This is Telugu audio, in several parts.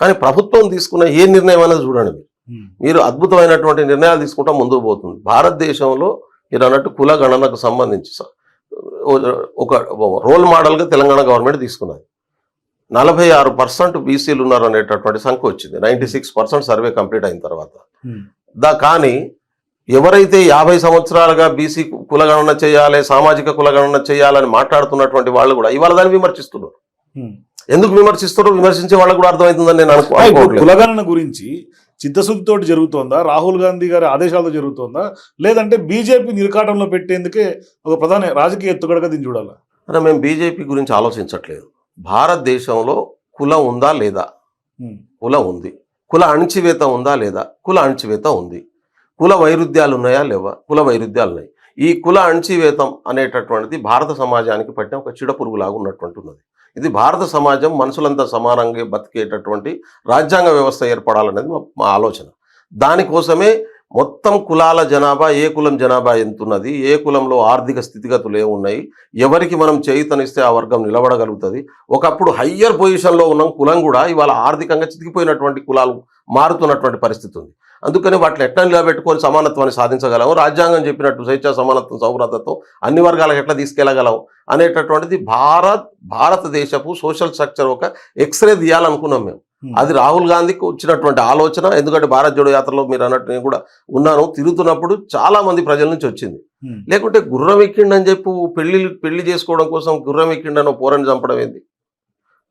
కానీ ప్రభుత్వం తీసుకున్న ఏ నిర్ణయం అనేది చూడండి మీరు. మీరు అద్భుతమైనటువంటి నిర్ణయాలు తీసుకుంటా ముందుకు పోతుంది. భారతదేశంలో మీరు అన్నట్టు కుల గణనకు సంబంధించి ఒక రోల్ మోడల్గా తెలంగాణ గవర్నమెంట్ తీసుకున్నది. నలభై ఆరు పర్సెంట్ బీసీలు ఉన్నారు అనేటటువంటి సంఖ్య వచ్చింది. Ninety six percent survey complete అయిన తర్వాత. దా కానీ ఎవరైతే యాభై సంవత్సరాలుగా బీసీ కులగణన చేయాలి సామాజిక కులగణన చేయాలని మాట్లాడుతున్నటువంటి వాళ్ళు కూడా ఇవాళ దాన్ని విమర్శిస్తున్నారు. ఎందుకు విమర్శిస్తారో విమర్శించే వాళ్ళకు కూడా అర్థమవుతుందని నేను అనుకో ఇప్పుడు అనుకోవట్లేదు. కులగణన గురించి చిత్తశుద్ధితో జరుగుతోందా? రాహుల్ గాంధీ గారి ఆదేశాలతో జరుగుతోందా? లేదంటే బీజేపీ నిర్కాటంలో పెట్టేందుకే ఒక ప్రధాన రాజకీయ ఎత్తుగడగా దీన్ని చూడాలా? అరే మేము బీజేపీ గురించి ఆలోచించట్లేదు. భారతదేశంలో కులం ఉందా లేదా? కులం ఉంది. కుల అణచివేత ఉందా లేదా? కుల అణచివేత ఉంది. కుల వైరుధ్యాలు ఉన్నాయా లేవా? కుల వైరుధ్యాలు ఉన్నాయి. ఈ కుల అణచివేతం అనేటటువంటిది భారత సమాజానికి పట్టిన ఒక చిడపురుగులాగా ఉన్నటువంటి ఉన్నది ఇది భారత సమాజం మనుషులంతా సమానంగా బతికేటటువంటి రాజ్యాంగ వ్యవస్థ ఏర్పడాలనేది మా- ఆలోచన. దానికోసమే మొత్తం కులాల జనాభా ఏ కులం జనాభా ఎంత ఉన్నది ఏ కులంలో ఆర్థిక స్థితిగతులు ఏమున్నాయి ఎవరికి మనం చేయుతనిస్తే ఆ వర్గం నిలబడగలుగుతుంది. ఒకప్పుడు హయ్యర్ పొజిషన్లో ఉన్న కులం కూడా ఇవాళ ఆర్థికంగా చితికిపోయినటువంటి కులాలు మారుతున్నటువంటి పరిస్థితి ఉంది అందుకని వాటిని ఎట్లా నిలబెట్టుకొని సమానత్వాన్ని సాధించగలం రాజ్యాంగం చెప్పినట్టు స్వేచ్ఛ సమానత్వం సౌభ్రతత్వం అన్ని వర్గాలకు ఎట్లా తీసుకెళ్ళగలం అనేటటువంటిది భారత్ భారతదేశపు సోషల్ స్ట్రక్చర్ ఒక ఎక్స్రే తీయాలనుకున్నాం మేము. ఉమ్, అది రాహుల్ గాంధీకి వచ్చినటువంటి ఆలోచన. ఎందుకంటే భారత్ జోడో యాత్రలో మీరు అన్నట్టు నేను కూడా ఉన్నాను. తిరుగుతున్నప్పుడు చాలా మంది ప్రజల నుంచి వచ్చింది. ఉమ్, లేకుంటే గుర్రం ఎక్కిండని చెప్పి పెళ్ళి పెళ్ళి చేసుకోవడం కోసం గుర్రం ఎక్కిండని పోరని చంపడం ఏంది?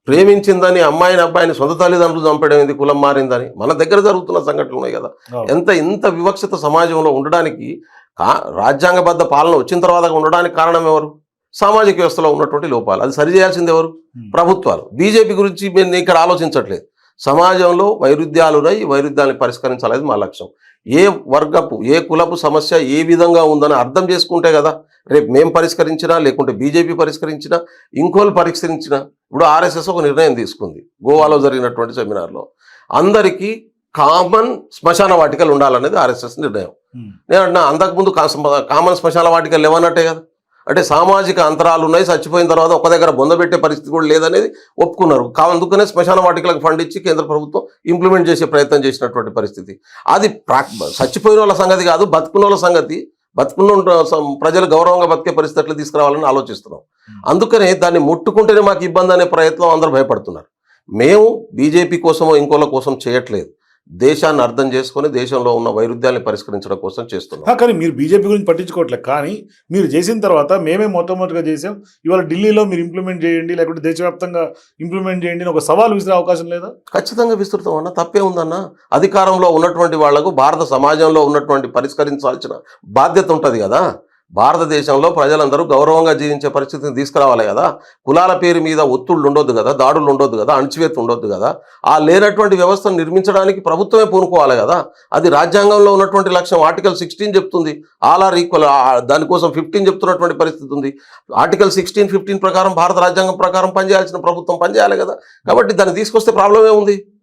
ప్రేమించిందని అమ్మాయిని అబ్బాయిని సొంత తల్లిదండ్రులు చంపడం ఏంది? కులం మారిందని. మన దగ్గర జరుగుతున్న సంఘటనలు ఉన్నాయి కదా. ఎంత ఇంత వివక్షత సమాజంలో ఉండడానికి రాజ్యాంగబద్ధ పాలన వచ్చిన తర్వాత ఉండడానికి కారణం ఎవరు? సామాజిక వ్యవస్థలో ఉన్నటువంటి లోపాలు. అది సరిచేయాల్సింది ఎవరు? ప్రభుత్వాలు. బీజేపీ గురించి మేము ఇక్కడ ఆలోచించట్లేదు. సమాజంలో వైరుధ్యాలు ఉన్నాయి వైరుధ్యాన్ని పరిష్కరించాలనేది మా లక్ష్యం. ఏ వర్గపు ఏ కులపు సమస్య ఏ విధంగా ఉందని అర్థం చేసుకుంటే కదా రేపు మేము పరిష్కరించినా లేకుంటే బీజేపీ పరిష్కరించినా ఇంకోళ్ళు పరిష్కరించినా ఇప్పుడు ఆర్ఎస్ఎస్ ఒక నిర్ణయం తీసుకుంది. గోవాలో జరిగినటువంటి సెమినార్లో. అందరికీ కామన్ శ్మశాన వాటికలు ఉండాలనేది ఆర్ఎస్ఎస్ నిర్ణయం. ఉమ్, నేను అంటున్నా అంతకుముందు కామన్ శ్మశాన వాటికలు లేవన్నట్టే కదా. అంటే సామాజిక అంతరాలు ఉన్నాయి చచ్చిపోయిన తర్వాత ఒక దగ్గర బొందబెట్టే పరిస్థితి కూడా లేదనేది ఒప్పుకున్నారు. అందుకనే శ్మశాన వాటికలకు ఫండ్ ఇచ్చి కేంద్ర ప్రభుత్వం ఇంప్లిమెంట్ చేసే ప్రయత్నం చేసినటువంటి పరిస్థితి. అది ప్రాక్ చచ్చిపోయిన వాళ్ళ సంగతి కాదు బతుకున్న వాళ్ళ సంగతి. బతుకున్న ప్రజలు గౌరవంగా బతికే పరిస్థితులు తీసుకురావాలని ఆలోచిస్తున్నాం. అందుకనే దాన్ని ముట్టుకుంటేనే మాకు ఇబ్బంది అనే ప్రయత్నం అందరూ భయపడుతున్నారు. మేము బీజేపీ కోసమో ఇంకోళ్ళ కోసం చేయట్లేదు. దేశాన్ని అర్థం చేసుకొని దేశంలో ఉన్న వైరుధ్యాన్ని పరిష్కరించడం కోసం చేస్తున్నాం. కానీ మీరు బీజేపీ గురించి పట్టించుకోవట్లేదు కానీ మీరు చేసిన తర్వాత మేమే మొట్టమొదటిగా చేసాం ఇవాళ ఢిల్లీలో మీరు ఇంప్లిమెంట్ చేయండి లేకుంటే దేశవ్యాప్తంగా ఇంప్లిమెంట్ చేయండి ఒక సవాల్ విసిరే అవకాశం లేదా? ఖచ్చితంగా విస్తృతం అన్న తప్పే ఉందన్న. అధికారంలో ఉన్నటువంటి వాళ్ళకు భారత సమాజంలో ఉన్నటువంటి పరిష్కరించాల్సిన బాధ్యత ఉంటుంది కదా. భారతదేశంలో ప్రజలందరూ గౌరవంగా జీవించే పరిస్థితిని తీసుకురావాలి కదా. కులాల పేరు మీద ఒత్తుళ్ళు ఉండొద్దు కదా దాడులు ఉండొద్దు కదా అణచివేత ఉండొద్దు కదా. ఆ లేనటువంటి వ్యవస్థను నిర్మించడానికి ప్రభుత్వమే పూనుకోవాలి కదా. అది రాజ్యాంగంలో ఉన్నటువంటి లక్ష్యం. ఆర్టికల్ సిక్స్టీన్ చెప్తుంది. All are equal. దానికోసం ఫిఫ్టీన్ చెప్తున్నటువంటి పరిస్థితి ఉంది. ఆర్టికల్ సిక్స్టీన్ ఫిఫ్టీన్ ప్రకారం భారత రాజ్యాంగం ప్రకారం పనిచేయాల్సిన ప్రభుత్వం పనిచేయాలి కదా. కాబట్టి దాన్ని తీసుకొస్తే ప్రాబ్లమే ఉంది.